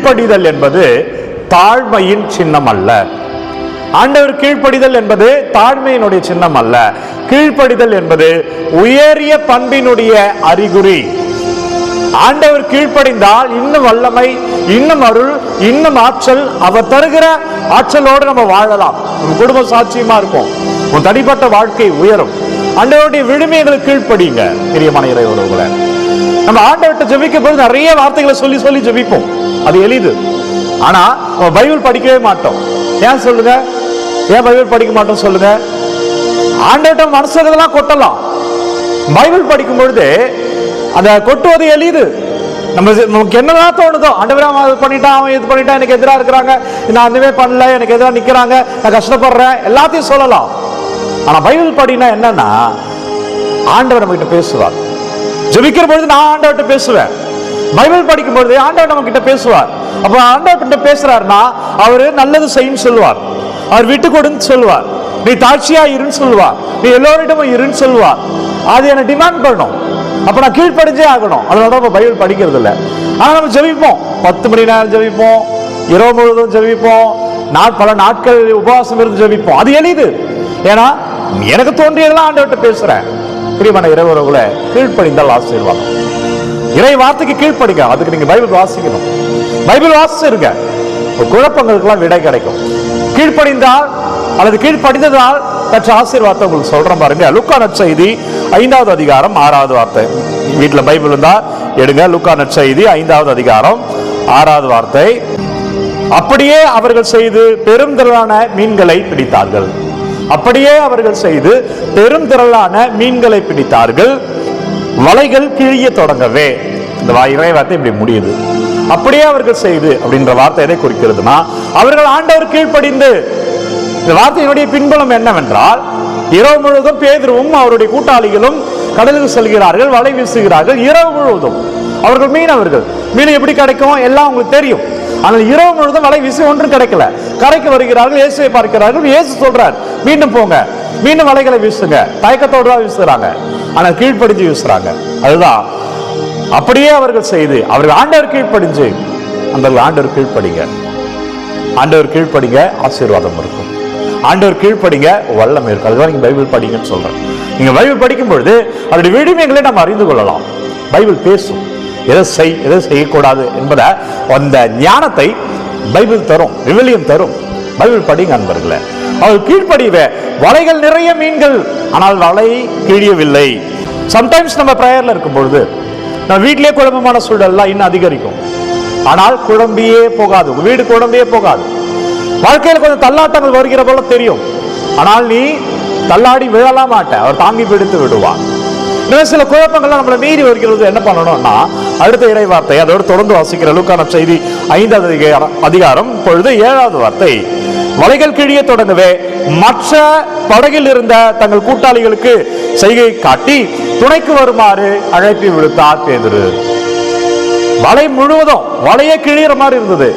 கீழ்ப்படிதல் என்பது தாழ்மையின் சின்னம் அல்ல ஆண்டவர் கீழ்ப்படிதல் என்பது தாழ்மையினுடைய சின்னம் அல்ல கீழ்ப்படிதல் என்பது உயரிய பண்பினுடைய அறிகுறி. ஆண்டவர் கீழ்ப்படிந்தால் இன்னும் வல்லமை இன்னும் அருள் இன்னும் ஆற்றல் அவர் தருகிற ஆற்றலோடு நம்ம வாழலாம். நம்ம குடும்ப சாட்சியமா இருக்கும். உன் தனிப்பட்ட வாழ்க்கை உயரும். ஆண்டவருடைய விடுமைகளுக்கு கீழ்ப்படிங்க பிரியமான இறைவர்களை நம்ம ஆண்டவர்கிட்ட ஜபிக்கும் போது நிறைய வார்த்தைகளை சொல்லி சொல்லி ஜெபிப்போம். அது எளிது. ஆனா பைபிள் படிக்கவே மாட்டோம். ஏன் சொல்லுங்க? ஏன் பைபிள் படிக்க மாட்டோம் சொல்லுங்க? ஆண்டவர்கிட்ட மனசுலாம் கொட்டலாம். பைபிள் படிக்கும் பொழுது அதை கொட்டுவது எளிது. நம்ம நமக்கு என்னதான் தோணுதோ ஆண்டவரே அவன் இது பண்ணிட்டான் அவன் இது பண்ணிட்டான் எனக்கு எதிராக இருக்கிறாங்க. நான் அதுவே பண்ணல எனக்கு எதிராக நிக்கிறாங்க நான் கஷ்டப்படுறேன் எல்லாத்தையும் சொல்லலாம். ஆனா பைபிள் படினா என்னன்னா ஆண்டவர் நம்ம கிட்ட பேசுவார். ஜெபிக்கிற பொழுது நான் ஆண்டவர்கிட்ட பேசுவேன். பைபிள் படிக்கும் பொழுது ஆண்டவர் நம்ம கிட்ட பேசுவார். அப்ப ஆண்டவர் கிட்ட பேசுறாருன்னா அவரு நல்லது செய்யும் சொல்லுவார். அவர் விட்டு கொடுன்னு சொல்லுவார். நீ தாட்சியா இருன்னு சொல்லுவார். நீ எல்லோரிடமும் இருன்னு சொல்லுவார். அது என்ன டிமாண்ட் பண்ணணும் அப்ப நான் கீழ்ப்படிஞ்சே ஆகணும். அதனால நம்ம பைபிள் படிக்கிறது இல்ல ஆனா நம்ம ஜெபிப்போம். பத்து மணி நேரம் ஜெபிப்போம். இரவு முழுவதும் ஜெபிப்போம். நான் பல நாட்கள் உபவாசம் இருந்து ஜெபிப்போம். அது எளிது. ஏன்னா எனக்கு தோன்றியதெல்லாம் ஆண்டவர்கிட்ட பேசுறேன். பிரியமான இரவுறவுகளை கீழ்ப்படிந்தால் ஆசீர்வாதம். இறை வார்த்தைக்கு கீழ்ப்படிங்க. அதுக்கு நீங்க பைபிள் வாசிக்கணும். பைபிள் வாசிச்சிருங்க. குழப்பங்களுக்கெல்லாம் விடை கிடைக்கும். கீழ்ப்படிந்தால் அல்லது கீழ்ப்படிந்ததால் பெற்ற ஆசீர்வாதத்தை உங்களுக்கு சொல்றேன் பாருங்க. லுக்கா நற்செய்தி ஐந்தாவது அதிகாரம் ஆறாவது வார்த்தை. வீட்டுல பைபிள் இருந்தா எடுங்க. லுக்கா நற்செய்தி ஐந்தாவது அதிகாரம் ஆறாவது வார்த்தை. அப்படியே அவர்கள் செய்து பெரும் திரளான மீன்களை பிடித்தார்கள். அப்படியே அவர்கள் செய்து பெரும் திரளான மீன்களை பிடித்தார்கள். வலைகள் கிழிய தொடங்கவே. இந்த இறை வார்த்தை இப்படி முடியுது. அப்படியே அவர்கள் செய்து அப்படின்ற வார்த்தை எதை குறிக்கிறதுனா அவர்கள் ஆண்டவர் கீழ்ப்படிந்து இந்த வார்த்தையினுடைய பின்புலம் என்னவென்றால் இரவு முழுவதும் பேதுருவும் அவருடைய கூட்டாளிகளும் கடலுக்கு செல்கிறார்கள் வலை வீசுகிறார்கள் இரவு முழுவதும். அவர்கள் மீனவர்கள் மீன் எப்படி கிடைக்கும்? எல்லாம் உங்களுக்கு தெரியும். ஆனால் இரவு முழுவதும் வலை வீசி ஒன்றும் கிடைக்கல. கரைக்கு வருகிறார்கள் இயேசுவை பார்க்கிறார்கள் இயேசு சொல்றார் மீண்டும் போங்க. மீண்டும் வலைகளை வீசுங்க. தயக்கத்தோடு தான் வீசுகிறாங்க ஆனால் கீழ்ப்படிஞ்சு யூசுறாங்க அதுதான். அப்படியே அவர்கள் செய்து அவர்கள் ஆண்டவர் கீழ்ப்படிஞ்சு அந்த ஆண்டவர் கீழ்ப்படிங்க. ஆண்டவர் கீழ்ப்படிங்க ஆசீர்வாதம் இருக்கும். ஆண்டவர் கீழ்ப்படிங்க வல்லமை இருக்கும். அதுதான் நீங்க பைபிள் படிங்கன்னு சொல்றேன். நீங்க பைபிள் படிக்கும் பொழுது அதனுடைய விடுமைகளை நம்ம அறிந்து கொள்ளலாம். பைபிள் பேசும். எதை செய் எதை செய்யக்கூடாது என்பதை அந்த ஞானத்தை பைபிள் தரும் விவிலியம் தரும். பைபிள் படிங்க அன்பர்களே. அவள் கீழ்ப்படிவே வலைகள் நிறைய மீன்கள். ஆனால் வலை கிழியவில்லை. சம்டைம்ஸ் நம்ம ப்ரேயர்ல இருக்கும் பொழுது நம்ம வீட்டிலேயே குழம்புமான சூழல்லாம் இன்னும் அதிகரிக்கும். ஆனால் குழம்பியே போகாது. வீடு குழம்பியே போகாது. வாழ்க்கையில் கொஞ்சம் தள்ளாட்டங்கள் வருகிற போல தெரியும். ஆனால் நீ தள்ளாடி விழலாம் மாட்ட. அவர் தாங்கி பிடித்து விடுவார். இன்னும் சில குழப்பங்கள்லாம் நம்மளை மீறி வருகிறது. என்ன பண்ணணும்னா அடுத்த இறை வார்த்தை அதோடு தொடர்ந்து வாசிக்கிற லூக்கான செய்தி ஐந்தாவது அதிகாரம் அதிகாரம் பொழுது ஏழாவது வார்த்தை. வலைகள் கிழிய தொடங்கவே மற்ற படகில் இருந்த தங்கள் கூட்டாளிகளுக்கு செய்கை காட்டி துணைக்கு வருமாறு அழைப்பி விடுத்தார் பேதுரு. வலை முழுவதும் வலையே கிழியிற மாதிரி இருந்தது.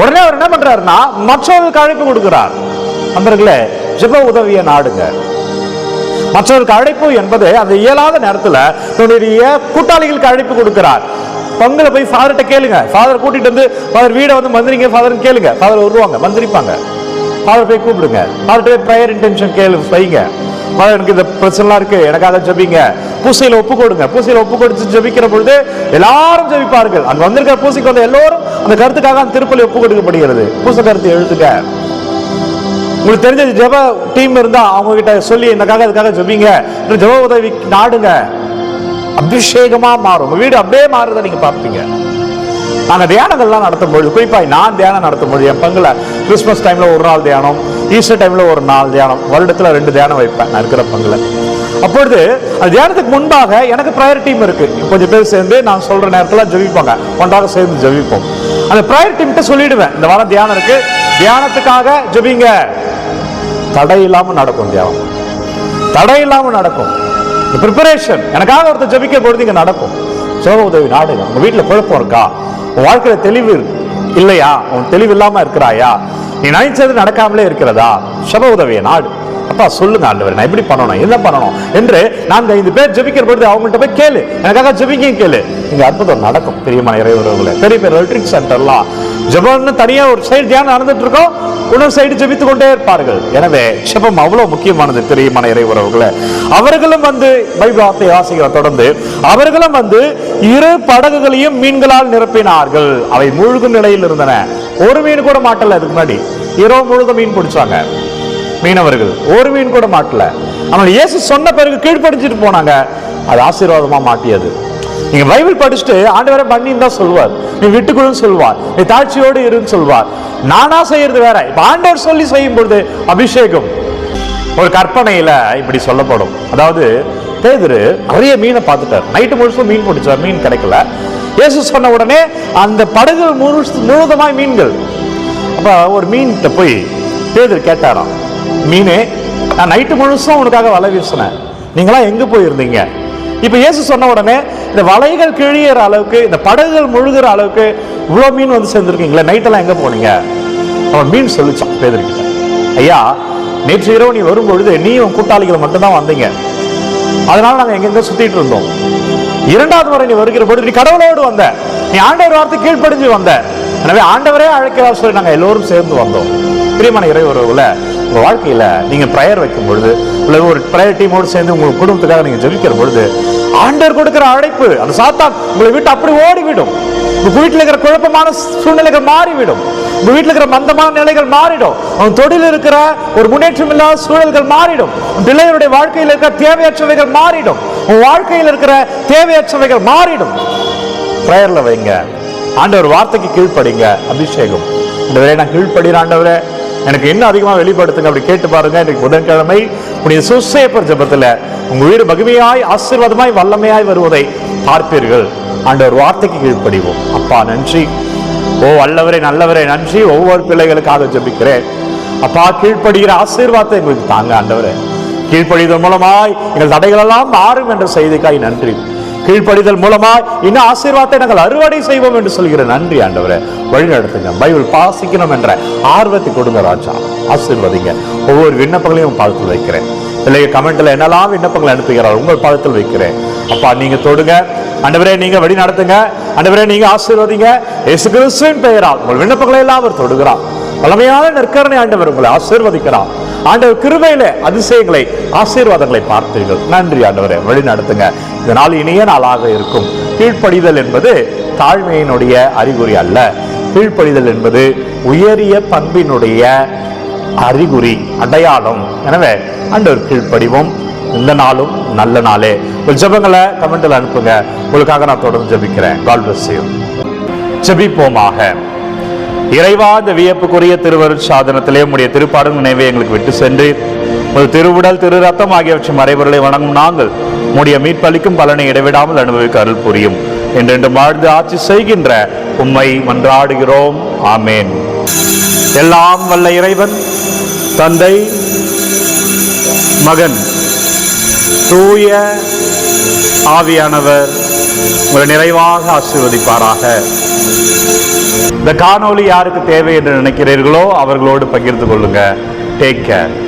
உடனே அவர் என்ன பண்றாருன்னா மற்றவர்களுக்கு அழைப்பு கொடுக்கிறார். நண்பர்களே ஜிப உதவியை நாடுங்க. மற்றவருக்கு அழைப்பு என்பது அந்த இயலாத நேரத்துல தன்னுடைய கூட்டாளிகளுக்கு அழைப்பு கொடுக்கிறார். பங்குல போய் ஃபாதர்கிட்ட கேளுங்க. ஃபாதர் கூட்டிட்டு வந்து ஃபாதர் வீடை வந்து மந்திரிங்க ஃபாதர் கேளுங்க. ஃபாதர் வருவாங்க மந்திரிப்பாங்க. ஃபாதர் போய் கூப்பிடுங்க. ஃபாதர் போய் ப்ரேயர் இன்டென்ஷன் கேளு வைங்க. ஃபாதர் எனக்கு இந்த பிரச்சனைலாம் இருக்கு எனக்காக ஜபிங்க. பூசையில ஒப்பு கொடுங்க. பூசையில ஒப்பு கொடுத்து ஜெபிக்கிற பொழுது எல்லாரும் ஜெபிப்பார்கள். அங்க வந்திருக்கிற பூசைக்கு வந்த எல்லோரும் அந்த கருத்துக்காக அந்த திருப்பலி ஒப்பு கொடுக்கப்படுகிறது. பூசை கருத்து எழுதுங்க உங்களுக்கு தெரிஞ்ச ஜெப டீம் இருந்தா அவங்க கிட்ட சொல்லி எனக்காக அதுக்காக ஜபிங்க. இன்னும் ஜெப உதவி நாடுங்க. அபிஷேகமா மாறும். வீடு அப்படியே மாறுறதை நீங்க பார்ப்பீங்க. நாங்க தியானங்கள்லாம் நடத்தும் பொழுது குறிப்பா நான் தியானம் நடத்தும் பொழுது என் பங்குல கிறிஸ்மஸ் டைம்ல ஒரு நாள் தியானம் ஈஸ்டர் டைமில் ஒரு நாள் தியானம். வருடத்துல ரெண்டு தியானம் வைப்பேன் நான் இருக்கிற பங்கில். அப்பொழுது அந்த தியானத்துக்கு முன்பாக எனக்கு ப்ரையர் டீம் இருக்கு. கொஞ்சம் பேர் சேர்ந்து நான் சொல்ற நேரத்துல ஜெபிப்பாங்க. ஒன்றாக சேர்ந்து ஜெபிப்போம். அந்த ப்ரையர் டீம்கிட்ட சொல்லிடுவேன். இந்த வாரம் தியானம் இருக்கு. தியானத்துக்காக ஜெபிங்க. தடை இல்லாமல் நடக்கும் தியானம். தடை இல்லாமல் நடக்கும். ப்ரிப்பரேஷன் எனக்காக ஒருத்தர் ஜெபிக்க பொழுது இங்கே நடக்கும். சிவ உதவி நாடுங்க. உங்க வீட்டில் குழப்பம் இருக்கா? உன் வாழ்க்கையில தெளிவு இல்லையா? உன் தெளிவு இல்லாமல் இருக்கிறாயா? நீ நினைச்சது நடக்காமலே இருக்கிறதா? சப உதவிய நாடு. அப்பா சொல்லுங்க ஆண்டவர் நான் எப்படி பண்ணணும்? என்ன பண்ணணும்? என்று நான்கு ஐந்து பேர் ஜெபிக்கிற பொழுது அவங்கள்ட்ட போய் கேளு. எனக்காக ஜெபிக்க கேளு. இங்க அற்புதம் நடக்கும் பெரியமான இறைவர்களே பெரிய பெரிய ரெட்ரிக் சென்டர்லாம் ஜபம்னு தனியா ஒரு சைடு தியானம் நடந்துட்டு இருக்கோம். இன்னொரு சைடு ஜெபித்து கொண்டே இருப்பார்கள். எனவே ஜபம் அவ்வளவு முக்கியமானது பெரியமான இறை உறவுகளை அவர்களும் வந்து பைபிள் வார்த்தை வாசிக்கிற தொடர்ந்து அவர்களும் வந்து இரு படகுகளையும் மீன்களால் நிரப்பினார்கள். அவை மூழ்கும் நிலையில் இருந்தன. ஒரு மீன் கூட மாட்டல அதுக்கு முன்னாடி. இரவு முழுக மீன் பிடிச்சாங்க. மீனவர்கள். ஒரு மீன் கூட மாட்டல. ஆனால் இயேசு சொன்ன பிறகு கீழ்ப்படிச்சிட்டு போனாங்க. அது ஆசீர்வாதமா மாட்டியது. நீங்க பைபிள் படிச்சுட்டு ஆண்டவரை பண்ணின்னு தான் சொல்வார். நீ விட்டுக்குழுன்னு சொல்வார். நீ தாட்சியோடு இருன்னு சொல்வார். நானா செய்யறது வேற. இப்ப ஆண்டவர் சொல்லி செய்யும் பொழுது அபிஷேகம். ஒரு கற்பனையில இப்படி சொல்லப்படும். அதாவது பேதரு நிறைய மீனை பார்த்துட்டார். நைட்டு முழுசும் மீன் பிடிச்சார். மீன் கிடைக்கல. இயேசு சொன்ன உடனே அந்த படகு முழு முழுவதுமாய் மீன்கள். அப்ப ஒரு மீன்கிட்ட போய் பேதர் கேட்டாராம். மீனே நான் நைட்டு முழுசும் உனக்காக வலை வீசினேன். நீங்களாம் எங்க போயிருந்தீங்க? இப்போ இயேசு சொன்ன உடனே இந்த வலைகள் கிழியிற அளவுக்கு இந்த படகுகள் முழுகிற அளவுக்கு இவ்வளோ மீன் வந்து சேர்ந்துருக்கீங்களே நைட்டெல்லாம் எங்கே போனீங்க? அவன் மீன் சொல்லிச்சான் பேதர்கிட்ட ஐயா நேற்று இரவு நீ வரும்பொழுது நீயும் உன் கூட்டாளிகள் மட்டும்தான் வந்தீங்க. அதனால நாங்கள் எங்கெங்கே சுற்றிட்டு இருந்தோம்? இரண்டாவது முறை நீ வருகிற பொழுது நீ கடவுளோடு வந்த. நீ ஆண்டவர் வார்த்தை கீழ்ப்படிஞ்சு வந்த. எனவே ஆண்டவரே அழைக்கிறார் சொல்லி நாங்கள் எல்லோரும் சேர்ந்து வந்தோம். பிரியமான இறை உங்கள் வாழ்க்கையில் நீங்கள் ப்ரேயர் வைக்கும் பொழுது இல்லை ஒரு ப்ரேயர் டீமோடு சேர்ந்து உங்கள் குடும்பத்துக்காக நீங்கள் ஜெபிக்கிற பொழுது ஆண்டவர் கொடுக்குற அழைப்பு அந்த சாத்தான் உங்களை விட்டு அப்படி ஓடிவிடும். உங்க வீட்டில் இருக்கிற குழப்பமான சூழ்நிலைகள் மாறிவிடும். உங்க வீட்டில் இருக்கிற மந்தமான நிலைகள் மாறிடும். அவன் தொழில் இருக்கிற ஒரு முன்னேற்றம் இல்லாத சூழல்கள் மாறிடும். பிள்ளைகளுடைய வாழ்க்கையில் இருக்கிற தேவையற்றவைகள் மாறிடும். உன் வாழ்க்கையில் இருக்கிற தேவையற்றவைகள் மாறிடும். ப்ரேயர்ல வைங்க. ஆண்டவர் வார்த்தைக்கு கீழ்ப்படிங்க அபிஷேகம். இந்த நான் கீழ்ப்படுகிற ஆண்டவரே எனக்கு இன்னும் அதிகமா வெளிப்படுத்துங்க அப்படி கேட்டு பாருங்க. இன்னைக்கு புதன்கிழமை உடைய சுசேப்பர் ஜெபத்துல உங்க வீடு மகிமையாய் ஆசீர்வாதமாய் வல்லமையாய் வருவதை பார்ப்பீர்கள். ஆண்டவர் வார்த்தைக்கு கீழ்ப்படிவோம். அப்பா நன்றி. ஓ வல்லவரே நல்லவரே நன்றி. ஒவ்வொரு பிள்ளைகளுக்காக ஜெபிக்கிறேன். அப்பா கீழ்ப்படுகிற ஆசீர்வாதத்தை எங்களுக்கு தாங்க ஆண்டவரே. கீழ்ப்படிவதன் மூலமாய் எங்கள் தடைகள் எல்லாம் மாறும் என்ற செய்திக்காய் நன்றி. கீழ்ப்படிதல் மூலமாய் இன்னும் ஆசீர்வாதத்தை நாங்கள் அறுவடை செய்வோம் என்று சொல்கிற நன்றி ஆண்டவரே. வழி நடத்துங்க. பைபிள் பாசிக்கணும் என்ற ஆர்வத்தை கொடுங்க ராஜா. ஆசீர்வதிங்க. ஒவ்வொரு விண்ணப்பங்களையும் பாதத்தில் வைக்கிறேன். இல்லைய கமெண்ட்ல என்னெல்லாம் விண்ணப்பங்களை அனுப்புகிறார் உங்கள் பாதத்தில் வைக்கிறேன். அப்பா நீங்க தொடுங்க. அண்டவரே நீங்க வழி நடத்துங்க. அண்டவரே நீங்க ஆசீர்வதிங்க. இயேசு கிறிஸ்துவின் பெயரால் உங்கள் விண்ணப்பங்களை எல்லாம் அவர் தொடுகிறார். பழமையான நற்கரணை ஆண்டவர் உங்களை ஆசீர்வதிக்கிறார். ஆண்டவர் கிருபையில அதிசயங்களை ஆசீர்வாதங்களை பார்த்தீர்கள். நன்றி ஆண்டவரே. வழி நடத்துங்க. இந்த நாள் இனிய நாளாக இருக்கும். கீழ்ப்படிதல் என்பது தாழ்மையினுடைய அறிகுறி அல்ல. கீழ்ப்படிதல் என்பது உயரிய பண்பினுடைய அறிகுறி அடையாளம். எனவே ஆண்டவர் கீழ்ப்படிவோம். இந்த நாளும் நல்ல நாளே. உங்கள் ஜபங்களை கமெண்ட்ல அனுப்புங்க. உங்களுக்காக நான் தொடர்ந்து ஜெபிக்கிறேன். கால் பிளஸ் ஜெபிப்போமாக. இறைவா இந்த வியப்புக்குரிய திருவரு சாதனத்திலே உடைய திருப்பாடும் நினைவை எங்களுக்கு விட்டு சென்று ஒரு திருவுடல் திரு ரத்தம் ஆகியவற்றின் மறைபொருளை வணங்கும் நாங்கள் உம்முடைய மீட்பளிக்கும் பலனை இடைவிடாமல் அனுபவிக்க அருள் புரியும். என்றென்று வாழ்ந்து ஆட்சி செய்கின்ற உம்மை மன்றாடுகிறோம். ஆமேன். எல்லாம் வல்ல இறைவன் தந்தை மகன் தூய ஆவியானவர் உங்களை நிறைவாக ஆசீர்வதிப்பாராக. இந்த காணொளி யாருக்கு தேவை என்று நினைக்கிறீர்களோ அவர்களோடு பகிர்ந்து கொள்ளுங்க. Take care